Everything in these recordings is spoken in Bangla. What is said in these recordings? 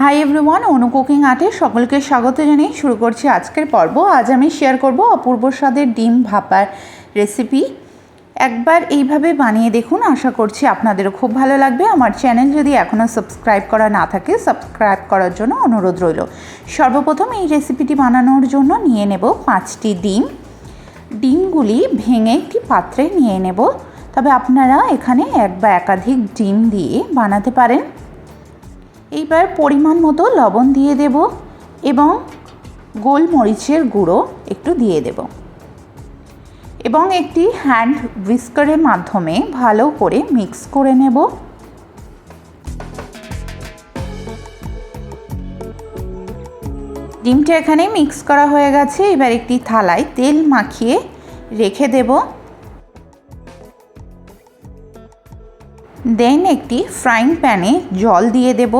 হাই এভরিওয়ান অনু কুকিং আর্টে সকলকে স্বাগত জানিয়ে শুরু করছি আজকের পর্ব। আজ আমি শেয়ার করব অপূর্ব স্বাদের ডিম ভাপার রেসিপি একবার এইভাবে বানিয়ে দেখুন, আশা করছি আপনাদেরও খুব ভালো লাগবে। আমার চ্যানেল যদি এখনও সাবস্ক্রাইব করা না থাকে সাবস্ক্রাইব করার জন্য অনুরোধ রইল। সর্বপ্রথম এই রেসিপিটি বানানোর জন্য নিয়ে নেব পাঁচটি ডিম। ডিমগুলি ভেঙে একটি পাত্রে নিয়ে নেব। তবে আপনারা এখানে এক বা একাধিক ডিম দিয়ে বানাতে পারেন। এইবার পরিমাণ মতো লবণ দিয়ে দেব এবং গোলমরিচের গুঁড়ো একটু দিয়ে দেব। এবং একটি হ্যান্ড উইস্কারের মাধ্যমে ভালো করে মিক্স করে নেব। ডিমটা এখানে মিক্স করা হয়ে গেছে। এবার একটি থালায় তেল মাখিয়ে রেখে দেব। দেন একটি ফ্রাইং প্যানে জল দিয়ে দেব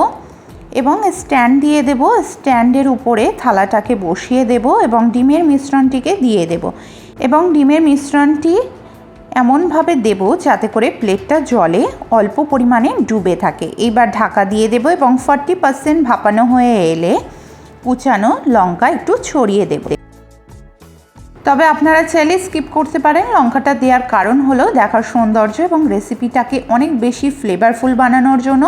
এবং স্ট্যান্ড দিয়ে দেব। স্ট্যান্ডের উপরে থালাটাকে বসিয়ে দেব এবং ডিমের মিশ্রণটিকে দিয়ে দেব। এবং ডিমের মিশ্রণটি এমনভাবে দেব যাতে করে প্লেটটা জলে অল্প পরিমাণে ডুবে থাকে। এইবার ঢাকা দিয়ে দেব এবং ফর্টি পার্সেন্ট ভাপানো হয়ে এলে কুচানো লঙ্কা একটু ছড়িয়ে দেব। তবে আপনারা চাইলে স্কিপ করতে পারেন। লঙ্কাটা দেওয়ার কারণ হলো দেখার সৌন্দর্য এবং রেসিপিটাকে অনেক বেশি ফ্লেভারফুল বানানোর জন্য।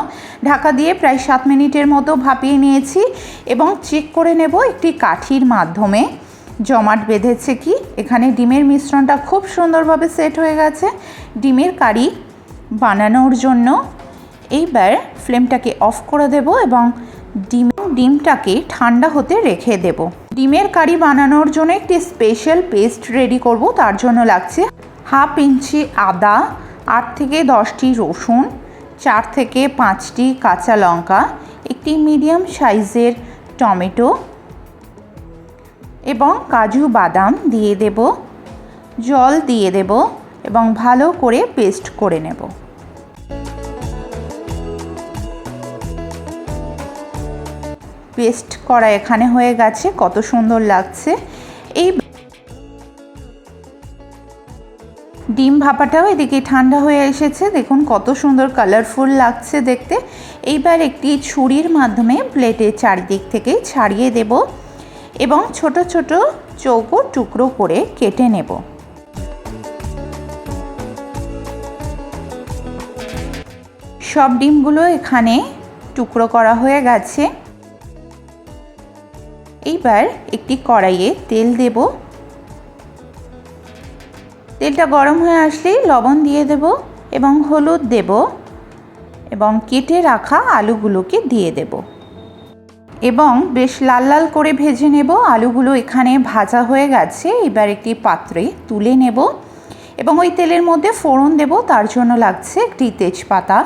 ঢাকা দিয়ে প্রায় সাত মিনিটের মতো ভাপিয়ে নিয়েছি এবং চেক করে নেব একটি কাঠির মাধ্যমে। জমাট বেঁধেছে কি? এখানে ডিমের মিশ্রণটা খুব সুন্দরভাবে সেট হয়ে গেছে। ডিমের কারি বানানোর জন্য এইবার ফ্লেমটাকে অফ করে দেব এবং ডিম, ডিমটাকে ঠান্ডা হতে রেখে দেব। ডিমের কারি বানানোর জন্য একটি স্পেশাল পেস্ট রেডি করব। তার জন্য লাগছে হাফ ইঞ্চি আদা, আট থেকে দশটি রসুন, চার থেকে পাঁচটি কাঁচা লঙ্কা, একটি মিডিয়াম সাইজের টমেটো এবং কাজু বাদাম দিয়ে দেব। জল দিয়ে দেব এবং ভালো করে পেস্ট করে নেব। পেস্ট করা এখানে হয়ে গেছে, কত সুন্দর লাগছে। এই ডিম ভাপাটাও এদিকে ঠান্ডা হয়ে এসেছে, দেখুন কত সুন্দর কালারফুল লাগছে দেখতে। এইবার একটি ছুরির মাধ্যমে প্লেটের চারিদিক থেকে ছাড়িয়ে দেব এবং ছোট ছোট চৌকো টুকরো করে কেটে নেব। সব ডিমগুলো এখানে টুকরো করা হয়ে গেছে। এইবার একটি কড়াইয়ে তেল দেব। তেলটা গরম হয়ে আসলেই লবণ দিয়ে দেব এবং হলুদ দেব এবং কেটে রাখা আলুগুলোকে দিয়ে দেব। এবং বেশ লাল লাল করে ভেজে নেব। আলুগুলো এখানে ভাজা হয়ে গেছে। এবার একটি পাত্রে তুলে নেব এবং ওই তেলের মধ্যে ফোড়ন দেব। তার জন্য লাগছে একটি তেজপাতা।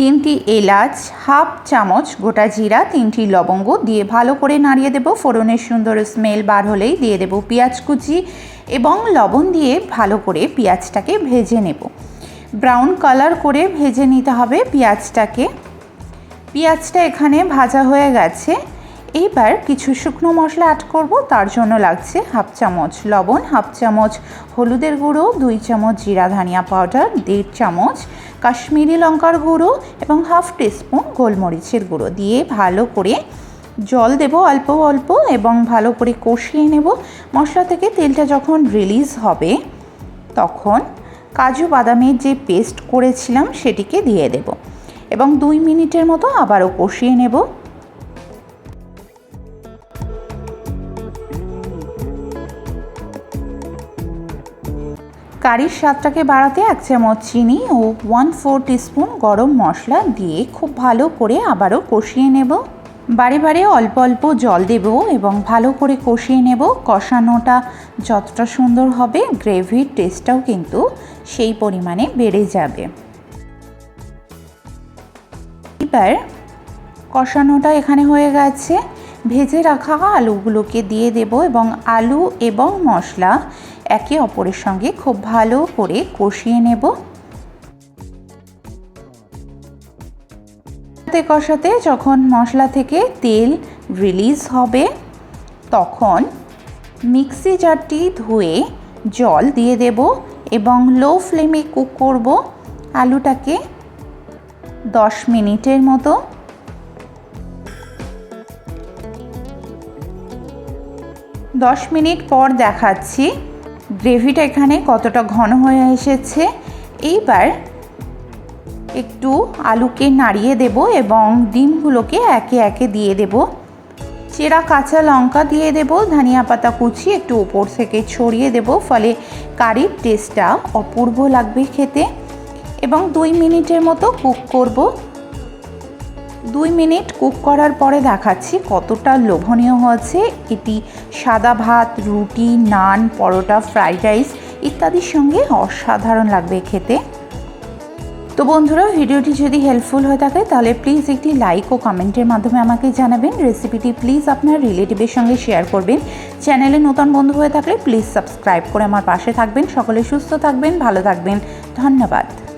তিনটি এলাচ, হাফ চামচ গোটা জিরা, তিনটি লবঙ্গ দিয়ে ভালো করে নাড়িয়ে দেব। ফোড়নের সুন্দর স্মেল বার হলেই দিয়ে দেব পেঁয়াজ কুচি এবং লবণ দিয়ে ভালো করে পেঁয়াজটাকে ভেজে নেব। ব্রাউন কালার করে ভেজে নিতে হবে পেঁয়াজটাকে। পেঁয়াজটা এখানে ভাজা হয়ে গেছে। এইবার কিছু শুকনো মশলা অ্যাড করব, তার জন্য লাগছে হাফ চামচ লবণ হাফ চামচ হলুদের গুঁড়ো, দুই চামচ জিরা ধনিয়া পাউডার দেড় চামচ কাশ্মীরি লঙ্কার গুঁড়ো এবং হাফ টিস্পুন গোলমরিচের গুঁড়ো। দিয়ে ভালো করে জল দেব অল্প অল্প এবং ভালো করে কষিয়ে নেব। মশলা থেকে তেলটা যখন রিলিজ হবে, তখন কাজু বাদামের যে পেস্ট করেছিলাম, সেটিকে দিয়ে দেব। এবং দুই মিনিটের মতো আবারও কষিয়ে নেব। কারির স্বাদটাকে বাড়াতে এক চামচ চিনি ও ওয়ান ফোর টিস্পুন গরম মশলা দিয়ে খুব ভালো করে আবারও কষিয়ে নেব। বারে বারে অল্প অল্প জল দেব এবং ভালো করে কষিয়ে নেব। কষানোটা যতটা সুন্দর হবে, গ্রেভির টেস্টটাও কিন্তু সেই পরিমাণে বেড়ে যাবে। এবার কষানোটা এখানে হয়ে গেছে। ভেজে রাখা আলুগুলোকে দিয়ে দেব এবং আলু এবং মশলা একে অপরের সঙ্গে খুব ভালো করে কষিয়ে নেব। কষাতে কষাতে যখন মশলা থেকে তেল রিলিজ হবে, তখন মিক্সি জারটি ধুয়ে জল দিয়ে দেব এবং লো ফ্লেমে কুক করব আলুটাকে 10 মিনিটের মতো। দশ মিনিট পর দেখাচ্ছি গ্রেভিটা এখানে কতটা ঘন হয়ে এসেছে। এইবার একটু আলুকে নাড়িয়ে দেব এবং ডিমগুলোকে একে একে দিয়ে দেব। চেরা কাঁচা লঙ্কা দিয়ে দেব, ধনিয়া পাতা কুচি একটু ওপর থেকে ছড়িয়ে দেব, ফলে কারির টেস্টটা অপূর্ব লাগবে খেতে। এবং দুই মিনিটের মতো কুক করব। দুই মিনিট কুক করার পরে দেখাচ্ছি কতটা লোভনীয় হয়েছে। এটি সাদা ভাত, রুটি, নান, পরোটা, ফ্রাইড রাইস ইত্যাদির সঙ্গে অসাধারণ লাগবে খেতে। তো বন্ধুরা, ভিডিওটি যদি হেল্পফুল হয়ে থাকে, তাহলে প্লিজ একটি লাইক ও কমেন্টের মাধ্যমে আমাকে জানাবেন। রেসিপিটি প্লিজ আপনার রিলেটিভের সঙ্গে শেয়ার করবেন। চ্যানেলে নতুন বন্ধু হয়ে থাকলে প্লিজ সাবস্ক্রাইব করে আমার পাশে থাকবেন। সকলে সুস্থ থাকবেন, ভালো থাকবেন। ধন্যবাদ।